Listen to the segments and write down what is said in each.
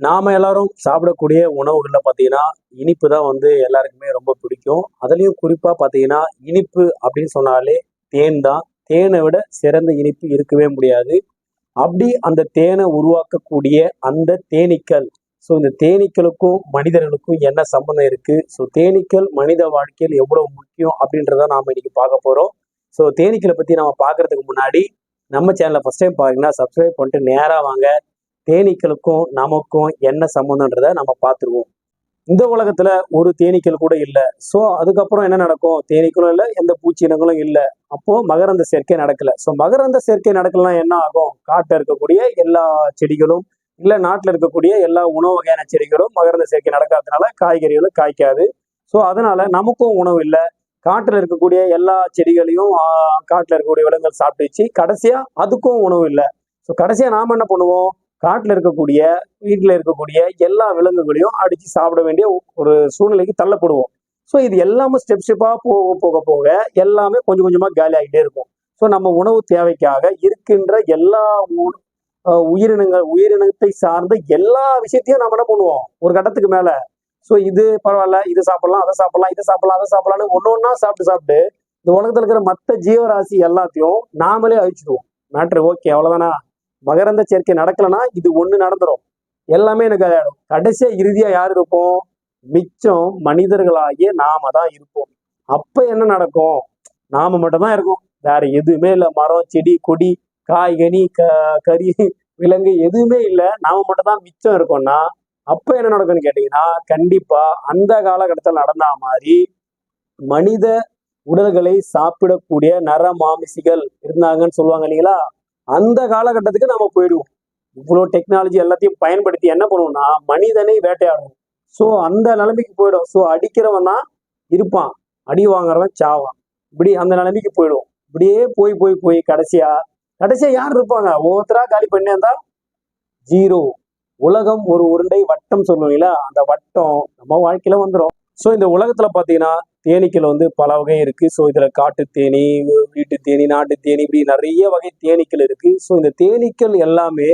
நாம எல்லாரும் சாப்பிடக்கூடிய உணவுகளில் பார்த்தீங்கன்னா இனிப்பு தான் வந்து எல்லாருக்குமே ரொம்ப பிடிக்கும். அதுலேயும் குறிப்பாக பார்த்தீங்கன்னா இனிப்பு அப்படின்னு சொன்னாலே தேன் தான் தேனை விட சிறந்த இனிப்பு இருக்கவே முடியாது. அப்படி அந்த தேனை உருவாக்கக்கூடிய அந்த தேனீக்கள் ஸோ இந்த தேனீக்களுக்கும் மனிதர்களுக்கும் என்ன சம்பந்தம் இருக்குது ஸோ தேனீக்கள் மனித வாழ்க்கையில் எவ்வளோ முக்கியம் அப்படின்றத நாம் இன்னைக்கு பார்க்க போகிறோம் ஸோ தேனீக்களை பற்றி நம்ம பார்க்கறதுக்கு முன்னாடி நம்ம சேனலை ஃபஸ்ட் டைம் பார்த்தீங்கன்னா சப்ஸ்கிரைப் பண்ணிட்டு நேராக வாங்க. தேனீக்களுக்கும் நமக்கும் என்ன சம்மந்தன்றத நம்ம பார்த்துருவோம். இந்த உலகத்துல ஒரு தேனீக்கள் கூட இல்லை. ஸோ அதுக்கப்புறம் என்ன நடக்கும்? தேனீக்களும் இல்லை எந்த பூச்சி இனங்களும் இல்லை. அப்போ மகரந்த சேர்க்கை நடக்கல. ஸோ மகரந்த சேர்க்கை நடக்கலாம் என்ன ஆகும்? காட்டில் இருக்கக்கூடிய எல்லா செடிகளும் இல்லை நாட்டில் இருக்கக்கூடிய எல்லா உணவு வகையான செடிகளும் மகரந்த சேர்க்கை நடக்காததுனால காய்கறிகளும் காய்க்காது. ஸோ அதனால நமக்கும் உணவு இல்லை. காட்டில் இருக்கக்கூடிய எல்லா செடிகளையும் காட்டில் இருக்கக்கூடிய விலங்குகள் சாப்பிட்டுச்சு. கடைசியா அதுக்கும் உணவு இல்லை. ஸோ கடைசியா நாம என்ன பண்ணுவோம்? காட்டில் இருக்கக்கூடிய வீட்டில் இருக்கக்கூடிய எல்லா விலங்குகளையும் அடித்து சாப்பிட வேண்டிய ஒரு சூழ்நிலைக்கு தள்ளப்படுவோம். ஸோ இது எல்லாமே ஸ்டெப் ஸ்டெப்பாக போக போக போக எல்லாமே கொஞ்சம் கொஞ்சமாக காலி ஆகிட்டே இருக்கும். ஸோ நம்ம உணவு தேவைக்காக இருக்கின்ற எல்லா உயிரினங்கள் உயிரினத்தை சார்ந்த எல்லா விஷயத்தையும் நம்ம என்ன பண்ணுவோம்? ஒரு கட்டத்துக்கு மேலே. ஸோ இது பரவாயில்ல இது சாப்பிடலாம் அதை சாப்பிடலாம் இதை சாப்பிடலாம் அதை சாப்பிடலாம்னு ஒன்று ஒன்றா சாப்பிட்டு சாப்பிட்டு இந்த உலகத்தில் இருக்கிற மற்ற ஜீவராசி எல்லாத்தையும் நாமளே அழிச்சிடுவோம். மேட்ரு ஓகே அவ்வளோதானா மகரந்த சேர்க்கை நடக்கலைன்னா இது ஒண்ணு நடந்துரும். எல்லாமே எனக்கு ஆயிடும். கடைசியா இறுதியா யார் இருப்போம்? மிச்சம் மனிதர்களாகிய நாம தான் இருப்போம். அப்ப என்ன நடக்கும்? நாம மட்டும் தான் இருக்கும். வேற எதுவுமே இல்லை. மரம் செடி கொடி காய்கனி க கறி விலங்கு எதுவுமே இல்லை. நாம மட்டும் தான் மிச்சம் இருக்கோம்னா அப்ப என்ன நடக்கும்னு கேட்டீங்கன்னா கண்டிப்பா அந்த காலகட்டத்தில் நடந்த மாதிரி மனித உடல்களை சாப்பிடக்கூடிய நர மாமிசிகள் இருந்தாங்கன்னு சொல்லுவாங்க இல்லைங்களா? அந்த காலகட்டத்துக்கு நம்ம போயிடுவோம். இவ்வளோ டெக்னாலஜி எல்லாத்தையும் பயன்படுத்தி என்ன பண்ணுவோம்னா மனிதனை வேட்டையாடுவோம். ஸோ அந்த நிலைமைக்கு போயிடும். ஸோ அடிக்கிறவன் தான் இருப்பான். அடி வாங்குறவன் சாவான். இப்படி அந்த நிலைமைக்கு போயிடும் இப்படியே போய் போய் போய் கடைசியா கடைசியா யார் இருப்பாங்க? ஒவ்வொருத்தரா காலி பண்ணி இருந்தா? ஜீரோ. உலகம் ஒரு உருண்டை வட்டம் சொல்லுவீங்களா அந்த வட்டம் நம்ம வாழ்க்கையில வந்துடும் ஸோ இந்த உலகத்தில் பார்த்தீங்கன்னா தேனீக்கள் வந்து பல வகை இருக்குது ஸோ இதில் காட்டு தேனி வீட்டு தேனி நாட்டு தேனி இப்படி நிறைய வகை தேனீக்கள் இருக்குது ஸோ இந்த தேனீக்கள் எல்லாமே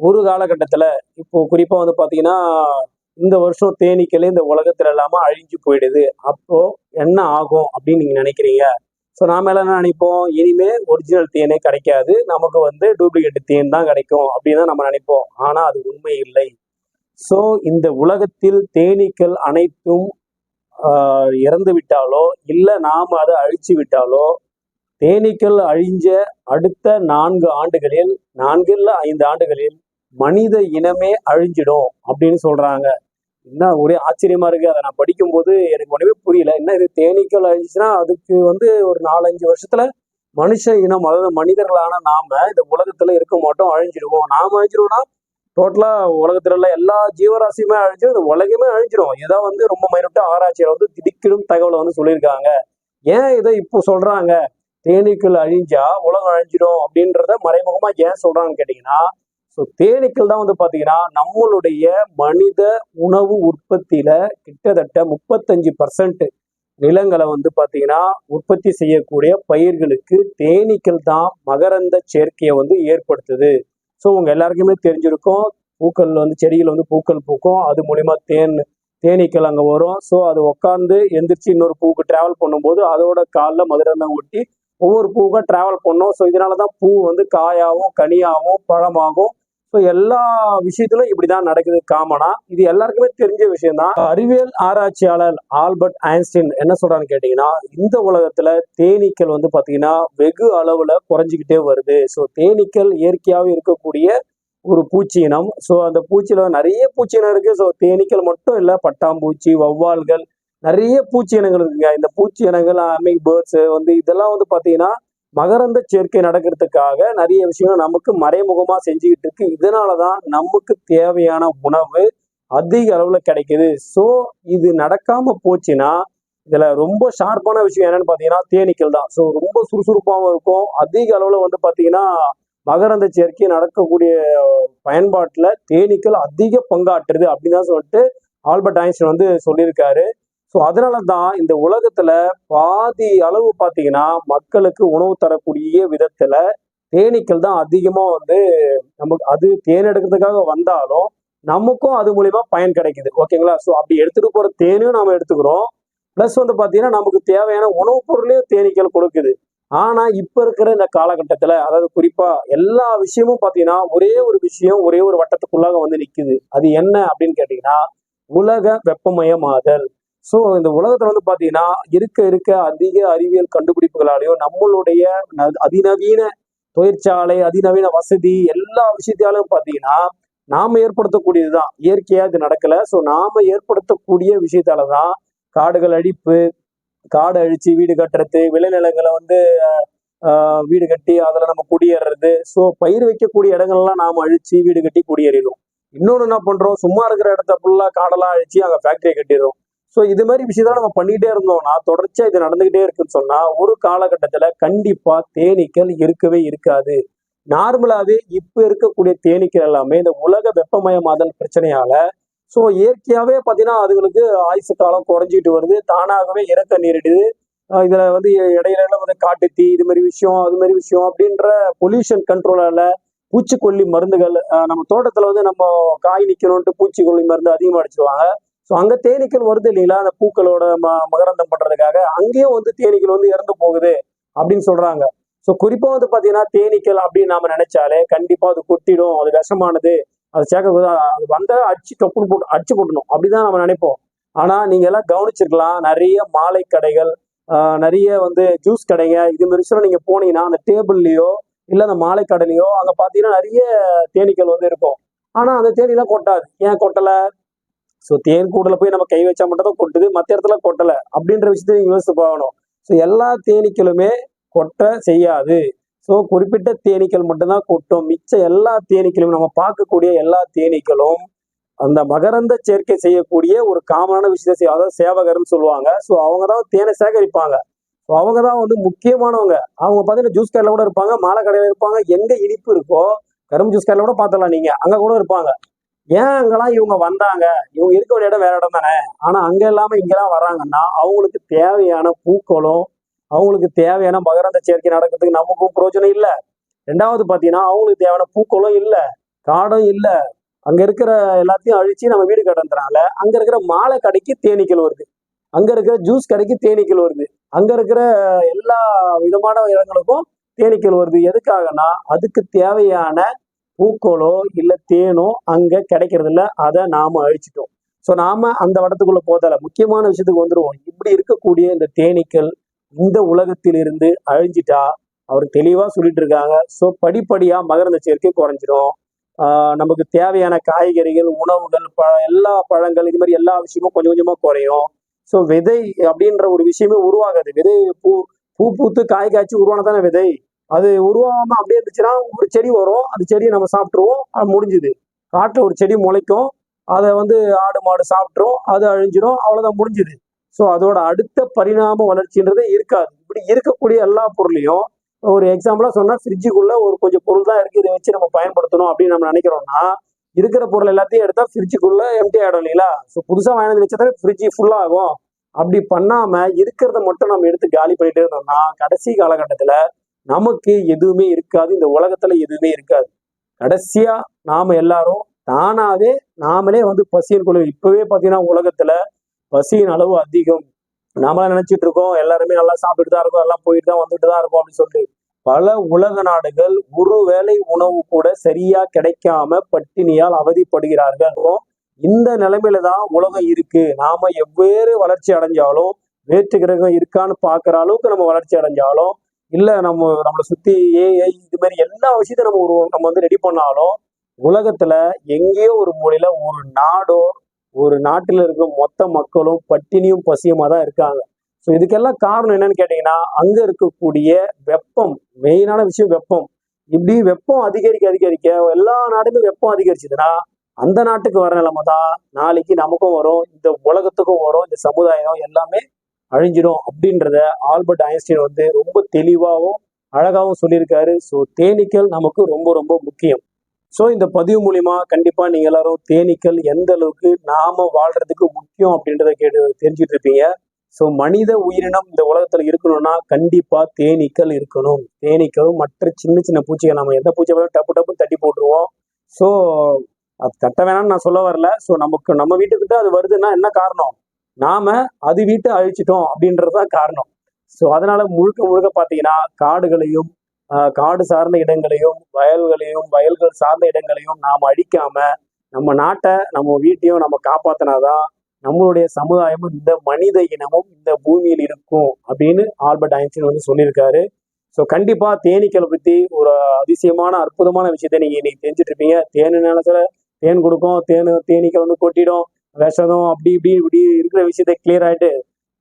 ஒரு காலகட்டத்தில் இப்போ குறிப்பாக வந்து பார்த்தீங்கன்னா இந்த வருஷம் தேனீக்களே இந்த உலகத்தில் இல்லாமல் அழிஞ்சு போயிடுது. அப்போது என்ன ஆகும் அப்படின்னு நீங்கள் நினைக்கிறீங்க? ஸோ நாம எல்லாம் என்ன நினைப்போம்? இனிமே ஒரிஜினல் தேனே கிடைக்காது. நமக்கு வந்து டூப்ளிகேட் தேன் தான் கிடைக்கும் அப்படின்னு தான் நம்ம நினைப்போம். ஆனால் அது உண்மை இல்லை. ஸோ இந்த உலகத்தில் தேனீக்கள் அனைத்தும் இறந்து விட்டாலோ இல்லை நாம அதை அழிச்சு விட்டாலோ தேனீக்கள் அழிஞ்ச அடுத்த நான்கு ஆண்டுகளில் நான்கு இல்லை ஐந்து ஆண்டுகளில் மனித இனமே அழிஞ்சிடும் அப்படின்னு சொல்றாங்க. என்ன ஒரே ஆச்சரியமா இருக்கு. அதை நான் படிக்கும்போது எனக்கு ஒன்றுமே புரியல. என்ன இது தேனீக்கள் அழிஞ்சுன்னா அதுக்கு வந்து ஒரு நாலஞ்சு வருஷத்துல மனுஷ இனம் அதாவது மனிதர்களான நாம இந்த உலகத்துல இருக்க மாட்டோம் அழிஞ்சிடுவோம். நாம அழிஞ்சிடுவோம்னா டோட்டலா உலகத்துல உள்ள எல்லா ஜீவராசியுமே அழிஞ்சிடும் இந்த உலகமே அழிஞ்சிடும் இதை வந்து ரொம்ப மைனூட்டா ஆராய்ச்சியில வந்து திடுக்கிடும் தகவலை வந்து சொல்லியிருக்காங்க. ஏன் இதை இப்போ சொல்றாங்க? தேனீக்கள் அழிஞ்சா உலகம் அழிஞ்சிடும் அப்படின்றத மறைமுகமா ஏன் சொல்றாங்கன்னு கேட்டீங்கன்னா ஸோ தேனீக்கள் தான் வந்து பாத்தீங்கன்னா நம்மளுடைய மனித உணவு உற்பத்தியில கிட்டத்தட்ட முப்பத்தஞ்சு பர்சன்ட் நிலங்களை வந்து பாத்தீங்கன்னா உற்பத்தி செய்யக்கூடிய பயிர்களுக்கு தேனீக்கள் தான் மகரந்த சேர்க்கையை வந்து ஏற்படுத்துது. ஸோ உங்கள் எல்லாருக்குமே தெரிஞ்சிருக்கும். பூக்கள் வந்து செடிகள் வந்து பூக்கள் பூக்கும். அது மூலிமா தேன் தேனீக்கள் அங்கே வரும். ஸோ அது உட்காந்து எந்திரிச்சு இன்னொரு பூவுக்கு ட்ராவல் பண்ணும்போது அதோட காலில் மதுரந்தம் ஒட்டி ஒவ்வொரு பூவுக்கா ட்ராவல் பண்ணும். ஸோ இதனால தான் பூ வந்து காயாகவும் கனியாகவும் பழமாகவும் ஸோ எல்லா விஷயத்திலும் இப்படிதான் நடக்குது காமனா? இது எல்லாருக்குமே தெரிஞ்ச விஷயம் தான் அறிவியல் ஆராய்ச்சியாளர் ஆல்பர்ட் ஐன்ஸ்டீன் என்ன சொல்றான்னு கேட்டீங்கன்னா இந்த உலகத்துல தேனீக்கள் வந்து பாத்தீங்கன்னா வெகு அளவுல குறைஞ்சிக்கிட்டே வருது. ஸோ தேனீக்கள் இயற்கையாகவே இருக்கக்கூடிய ஒரு பூச்சி இனம் ஸோ அந்த பூச்சியில நிறைய பூச்சி இனம் இருக்கு. ஸோ தேனீக்கள் மட்டும் இல்லை பட்டாம்பூச்சி வௌவால்கள் நிறைய பூச்சி இனங்கள் இருக்குங்க. இந்த பூச்சி இனங்கள் அமிங் பேர்ட்ஸ் வந்து இதெல்லாம் வந்து பாத்தீங்கன்னா மகரந்த சேர்க்கை நடக்கிறதுக்காக நிறைய விஷயங்கள் நமக்கு மறைமுகமாக செஞ்சுக்கிட்டு இருக்கு. இதனாலதான் நமக்கு தேவையான உணவு அதிக அளவில் கிடைக்குது. ஸோ இது நடக்காம போச்சுன்னா இதில் ரொம்ப ஷார்ப்பான விஷயம் என்னன்னு பார்த்தீங்கன்னா தேனீக்கள் தான். ஸோ ரொம்ப சுறுசுறுப்பாகவும் இருக்கும். அதிக அளவில் வந்து பார்த்தீங்கன்னா மகரந்த சேர்க்கை நடக்கக்கூடிய பயன்பாட்டில் தேனீக்கள் அதிக பங்காற்றுது அப்படின்னு தான் சொல்லிட்டு ஆல்பர்ட் ஐன்ஸ்டைன் வந்து சொல்லியிருக்காரு. ஸோ அதனால தான் இந்த உலகத்துல பாதி அளவு பார்த்தீங்கன்னா மக்களுக்கு உணவு தரக்கூடிய விதத்துல தேனீக்கள் தான் அதிகமாக வந்து நமக்கு அது தேன் எடுக்கிறதுக்காக வந்தாலும் நமக்கும் அது மூலியமா பயன் கிடைக்குது. ஓகேங்களா ஸோ அப்படி எடுத்துட்டு போற தேனையும் நாம எடுத்துக்கிறோம். ப்ளஸ் வந்து பார்த்தீங்கன்னா நமக்கு தேவையான உணவுப் பொருளையும் தேனீக்கள் கொடுக்குது. ஆனா இப்ப இருக்கிற இந்த காலகட்டத்துல அதாவது குறிப்பா எல்லா விஷயமும் பாத்தீங்கன்னா ஒரே ஒரு விஷயம் ஒரே ஒரு வட்டத்துக்குள்ளாக வந்து நிக்குது. அது என்ன அப்படின்னு கேட்டீங்கன்னா உலக வெப்பமயமாதல். ஸோ இந்த உலகத்தில் வந்து பார்த்தீங்கன்னா இருக்க இருக்க அதிக அறிவியல் கண்டுபிடிப்புகளாலையும் நம்மளுடைய ந- அதிநவீன தொழிற்சாலை அதிநவீன வசதி எல்லா விஷயத்தாலும் பாத்தீங்கன்னா நாம ஏற்படுத்தக்கூடியதுதான். இயற்கையாக இது நடக்கலை. ஸோ நாம ஏற்படுத்தக்கூடிய விஷயத்தால தான் காடுகள் அழிப்பு காடு அழிச்சு வீடு கட்டுறது விளைநிலங்களை வந்து வீடு கட்டி அதில் நம்ம குடியேறது. ஸோ பயிர் வைக்கக்கூடிய இடங்கள்லாம் நாம் அழிச்சு வீடு கட்டி குடியேறிடும் இன்னொன்று என்ன பண்ணுறோம் சும்மா இருக்கிற இடத்த ஃபுல்லாக காடெல்லாம் அழிச்சு அங்கே ஃபேக்டரி கட்டிடுறோம். ஸோ இது மாதிரி விஷயத்தெல்லாம் நம்ம பண்ணிகிட்டே இருந்தோம்னா தொடர்ச்சியாக இது நடந்துகிட்டே இருக்குன்னு சொன்னால் ஒரு காலகட்டத்தில் கண்டிப்பாக தேனீக்கள் இருக்கவே இருக்காது. நார்மலாகவே இப்போ இருக்கக்கூடிய தேனீக்கள் எல்லாமே இந்த உலக வெப்பமயமாதல் பிரச்சனையால ஸோ இயற்கையாகவே பார்த்தீங்கன்னா அதுங்களுக்கு ஆயுசு காலம் குறைஞ்சிட்டு வருது. தானாகவே இறக்க நேரிடுது. இதில் வந்து இடையில வந்து வந்து காட்டுத்தீ இது மாதிரி விஷயம் அது மாதிரி விஷயம் அப்படின்ற பொல்யூஷன் கண்ட்ரோலால் பூச்சிக்கொல்லி மருந்துகள் நம்ம தோட்டத்தில் வந்து நம்ம காய் நிக்கணும்ட்டு பூச்சிக்கொல்லி மருந்து அதிகமாக அடிச்சிருவாங்க. ஸோ அங்க தேனீக்கள் வருது இல்லைங்களா? அந்த பூக்களோட ம மகரந்தம் பண்றதுக்காக. அங்கேயும் வந்து தேனீக்கள் வந்து இறந்து போகுது அப்படின்னு சொல்றாங்க. ஸோ குறிப்பா வந்து பாத்தீங்கன்னா தேனீக்கள் அப்படின்னு நாம நினைச்சாலே கண்டிப்பா அது கொட்டிடும். அது விஷமானது. அது சேர்க்க அது வந்த அடிச்சு டப்புன்னு போட்டு அடிச்சு கொட்டணும். அப்படிதான் நம்ம நினைப்போம். ஆனா நீங்க எல்லாம் கவனிச்சிருக்கலாம். நிறைய மாலை கடைகள் ஆஹ் நிறைய வந்து ஜூஸ் கடைங்க இது மாதிரி விஷயம் நீங்க போனீங்கன்னா அந்த டேபிள்லயோ இல்ல அந்த மாலை கடையிலையோ அங்க பாத்தீங்கன்னா நிறைய தேனீக்கள் வந்து இருக்கும். ஆனா அந்த தேனிலாம் கொட்டாது. ஏன் கொட்டலை? ஸோ தேன் கூடல போய் நம்ம கை வச்சா மட்டும் தான் கொட்டுது மற்ற இடத்துல கொட்டலை அப்படின்ற விஷயத்தையும் யோசித்து போகணும் பார்க்கணும். ஸோ எல்லா தேனீக்களுமே கொட்ட செய்யாது. ஸோ குறிப்பிட்ட தேனீக்கள் மட்டும்தான் கொட்டும். மிச்ச எல்லா தேனீக்களும் நம்ம பார்க்கக்கூடிய எல்லா தேனீக்களும் அந்த மகரந்த சேர்க்கை செய்யக்கூடிய ஒரு காமனான விஷயத்தை செய்ய அதாவது சேவகர்னு சொல்லுவாங்க. ஸோ அவங்க தான் தேனை சேகரிப்பாங்க. ஸோ அவங்க தான் வந்து முக்கியமானவங்க. அவங்க பார்த்தீங்கன்னா ஜூஸ் கடையில் கூட இருப்பாங்க மாலை கடையில் இருப்பாங்க. எங்க இனிப்பு இருக்கோ கரும்பு ஜூஸ் கடையில் கூட பார்த்துடலாம் நீங்க. அங்க கூட இருப்பாங்க. ஏன் அங்கெல்லாம் இவங்க வந்தாங்க? இவங்க இருக்க வேண்டிய இடம் வேற இடம் தானே? ஆனா அங்க இல்லாம இங்கெல்லாம் வர்றாங்கன்னா அவங்களுக்கு தேவையான பூக்களும் அவங்களுக்கு தேவையான மகரந்த சேர்க்கை நடக்கிறதுக்கு நமக்கும் பிரயோஜனம் இல்லை. ரெண்டாவது பாத்தீங்கன்னா அவங்களுக்கு தேவையான பூக்களும் இல்லை காடும் இல்லை. அங்க இருக்கிற எல்லாத்தையும் அழிச்சு நம்ம வீடு கட்டுறதுனால அங்க இருக்கிற மாலை கடைக்கு தேனீக்கள் வருது. அங்க இருக்கிற ஜூஸ் கடைக்கு தேனீக்கள் வருது. அங்க இருக்கிற எல்லா விதமான இடங்களுக்கும் தேனீக்கள் வருது. எதுக்காகனா அதுக்கு தேவையான பூக்களோ இல்லை தேனோ அங்கே கிடைக்கிறது இல்லை அதை நாம அழிச்சிட்டோம். ஸோ நாம் அந்த வடத்துக்குள்ளே போதால முக்கியமான விஷயத்துக்கு வந்துருவோம். இப்படி இருக்கக்கூடிய இந்த தேனீக்கள் இந்த உலகத்திலிருந்து அழிஞ்சிட்டா அவர் தெளிவாக சொல்லிட்டு இருக்காங்க. ஸோ படிப்படியாக மகரந்த சேர்க்கை குறைஞ்சிடும் நமக்கு தேவையான காய்கறிகள் உணவுகள் பழ எல்லா பழங்கள் இது மாதிரி எல்லா விஷயமும் கொஞ்சம் கொஞ்சமாக குறையும். ஸோ விதை அப்படின்ற ஒரு விஷயமே உருவாகாது. விதை பூ பூ பூத்து காய் காய்ச்சி உருவானதானே விதை? அது உருவாகாம அப்படியே இருந்துச்சுன்னா ஒரு செடி வரும். அந்த செடியை நம்ம சாப்பிட்ருவோம் அது முடிஞ்சுது. காட்டில் ஒரு செடி முளைக்கும். அதை வந்து ஆடு மாடு சாப்பிட்ரும் அது அழிஞ்சிடும் அவ்வளோதான் முடிஞ்சுது. ஸோ அதோட அடுத்த பரிணாம வளர்ச்சின்றதே இருக்காது. இப்படி இருக்கக்கூடிய எல்லா பொருளையும் ஒரு எக்ஸாம்பிளாக சொன்னால் ஃப்ரிட்ஜுக்குள்ளே ஒரு கொஞ்சம் பொருள் தான் இருக்குது இதை வச்சு நம்ம பயன்படுத்தணும் அப்படின்னு நம்ம நினைக்கிறோம்னா இருக்கிற பொருள் எல்லாத்தையும் எடுத்தால் ஃப்ரிட்ஜுக்குள்ளே எம்டி ஆகிடும் இல்லைங்களா? ஸோ புதுசாக வாங்கி வச்சா ஃப்ரிட்ஜ் ஃபுல்லாகும் அப்படி பண்ணாமல் இருக்கிறத மட்டும் நம்ம எடுத்து காலி பண்ணிட்டே இருந்தோம்னா கடைசி காலகட்டத்தில் நமக்கு எதுவுமே இருக்காது இந்த உலகத்துல எதுவுமே இருக்காது. கடைசியா நாம எல்லாரும் தானாவே நாமளே வந்து பசியின் குழு. இப்பவே பாத்தீங்கன்னா உலகத்துல பசியின் அளவு அதிகம். நாமளா நினைச்சிட்டு இருக்கோம் எல்லாருமே நல்லா சாப்பிட்டு தான் இருக்கோம் எல்லாம் போயிட்டு தான் வந்துட்டு தான் இருக்கோம் அப்படின்னு சொல்லிட்டு. பல உலக நாடுகள் ஒரு வேளை உணவு கூட சரியா கிடைக்காம பட்டினியால் அவதிப்படுகிறார்கள். இந்த நிலைமையில தான் உலகம் இருக்கு. நாம எவ்வேறு வளர்ச்சி அடைஞ்சாலும் வேற்று கிரகம் இருக்கான்னு பாக்குற அளவுக்கு நம்ம வளர்ச்சி அடைஞ்சாலும் இல்ல நம்ம நம்மளை சுத்தி ஏஐ இது மாதிரி எல்லா விஷயத்தையும் நம்ம ஒரு நம்ம வந்து ரெடி பண்ணாலும் உலகத்துல எங்கேயோ ஒரு மூலையில ஒரு நாடோ ஒரு நாட்டில் இருக்கிற மொத்த மக்களும் பட்டினியும் பசியுமா தான் இருக்காங்க. ஸோ இதுக்கெல்லாம் காரணம் என்னன்னு கேட்டீங்கன்னா அங்க இருக்கக்கூடிய வெப்பம் மெயினான விஷயம் வெப்பம். இப்படி வெப்பம் அதிகரிக்க அதிகரிக்க எல்லா நாடுமே வெப்பம் அதிகரிச்சதுன்னா அந்த நாட்டுக்கு வர நிலைமை தான் நாளைக்கு நமக்கும் வரும் இந்த உலகத்துக்கும் வரும் இந்த சமுதாயம் எல்லாமே அழிஞ்சிடும் அப்படின்றத ஆல்பர்ட் ஐன்ஸ்டீன் வந்து ரொம்ப தெளிவாகவும் அழகாகவும் சொல்லியிருக்காரு. ஸோ தேனீக்கள் நமக்கு ரொம்ப ரொம்ப முக்கியம். ஸோ இந்த பதிவு மூலிமா கண்டிப்பாக நீங்கள் எல்லாரும் தேனீக்கள் எந்த அளவுக்கு நாம வாழ்றதுக்கு முக்கியம் அப்படின்றத கேட்டு தெரிஞ்சுட்டு இருப்பீங்க. ஸோ மனித உயிரினம் இந்த உலகத்தில் இருக்கணும்னா கண்டிப்பாக தேனீக்கள் இருக்கணும். தேனீக்களும் மற்ற சின்ன சின்ன பூச்சிகள் நம்ம எந்த பூச்சை வேணாலும் டப்பு டப்பு தட்டி போட்டுருவோம். ஸோ அது தட்ட வேணாம்னு நான் சொல்ல வரல. ஸோ நமக்கு நம்ம வீட்டுக்கிட்ட அது வருதுன்னா என்ன காரணம்? நாம அது வீட்டை அழிச்சிட்டோம் அப்படின்றது தான் காரணம். ஸோ அதனால முழுக்க முழுக்க பார்த்தீங்கன்னா காடுகளையும் காடு சார்ந்த இடங்களையும் வயல்களையும் வயல்கள் சார்ந்த இடங்களையும் நாம் அழிக்காம நம்ம நாட்டை நம்ம வீட்டையும் நம்ம காப்பாத்தினாதான் நம்மளுடைய சமுதாயமும் இந்த மனித இனமும் இந்த பூமியில் இருக்கும் அப்படின்னு ஆல்பர்ட் ஐன்ஸ்டீன் வந்து சொல்லியிருக்காரு. ஸோ கண்டிப்பா தேனீக்களை பத்தி ஒரு அதிசயமான அற்புதமான விஷயத்தை நீங்க இன்னைக்கு தெரிஞ்சிட்டு இருப்பீங்க தேனு நிலத்துல தேன் கொடுக்கும். தேனு தேனீக்கள் வந்து கொட்டிடும். விஷதம் அப்படி இப்படி இப்படி இருக்கிற விஷயத்த கிளியர் ஆயிட்டு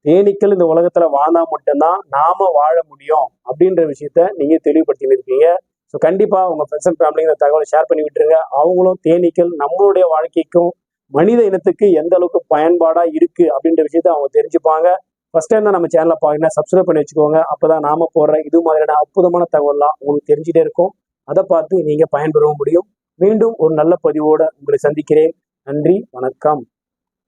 தேனீக்கள் இந்த உலகத்துல வாழ்ந்தா மட்டும்தான் நாம வாழ முடியும் அப்படின்ற விஷயத்த நீங்க தெளிவுபடுத்தி இருக்கீங்க ஸோ கண்டிப்பா உங்க ஃப்ரெண்ட்ஸ் அண்ட் ஃபேமிலி இந்த தகவலை ஷேர் பண்ணி விட்டுருங்க. அவங்களும் தேனீக்கள் நம்மளுடைய வாழ்க்கைக்கும் மனித இனத்துக்கு எந்த அளவுக்கு பயன்பாடா இருக்கு அப்படின்ற விஷயத்த அவங்க தெரிஞ்சுப்பாங்க. ஃபர்ஸ்ட் டைம் தான் நம்ம சேனலை பாருங்க சப்ஸ்கிரைப் பண்ணி வச்சுக்கோங்க. அப்பதான் நாம போடுற இது மாதிரியான அற்புதமான தகவல்லாம் உங்களுக்கு தெரிஞ்சுட்டே இருக்கும். அதை பார்த்து நீங்க பயன்பெறவும் முடியும். மீண்டும் ஒரு நல்ல பதிவோட உங்களை சந்திக்கிறேன். நன்றி வணக்கம்.